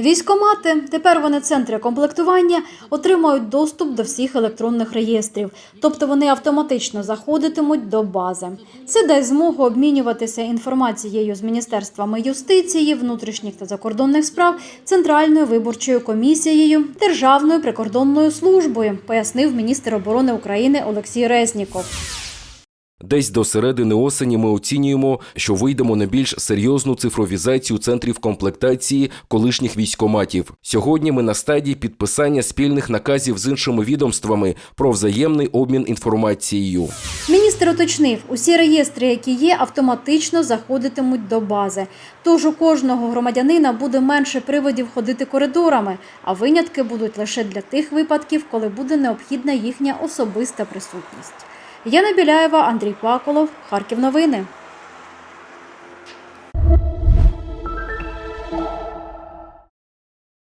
Військомати, тепер вони центри комплектування, отримають доступ до всіх електронних реєстрів, тобто вони автоматично заходитимуть до бази. Це дасть змогу обмінюватися інформацією з міністерствами юстиції, внутрішніх та закордонних справ, центральною виборчою комісією, Державною прикордонною службою, пояснив міністр оборони України Олексій Резніков. Десь до середини осені ми оцінюємо, що вийдемо на більш серйозну цифровізацію центрів комплектації колишніх військоматів. Сьогодні ми на стадії підписання спільних наказів з іншими відомствами про взаємний обмін інформацією. Міністр уточнив, усі реєстри, які є, автоматично заходитимуть до бази. Тож у кожного громадянина буде менше приводів ходити коридорами, а винятки будуть лише для тих випадків, коли буде необхідна їхня особиста присутність. Яна Біляєва, Андрій Паколов, Харків. Новини.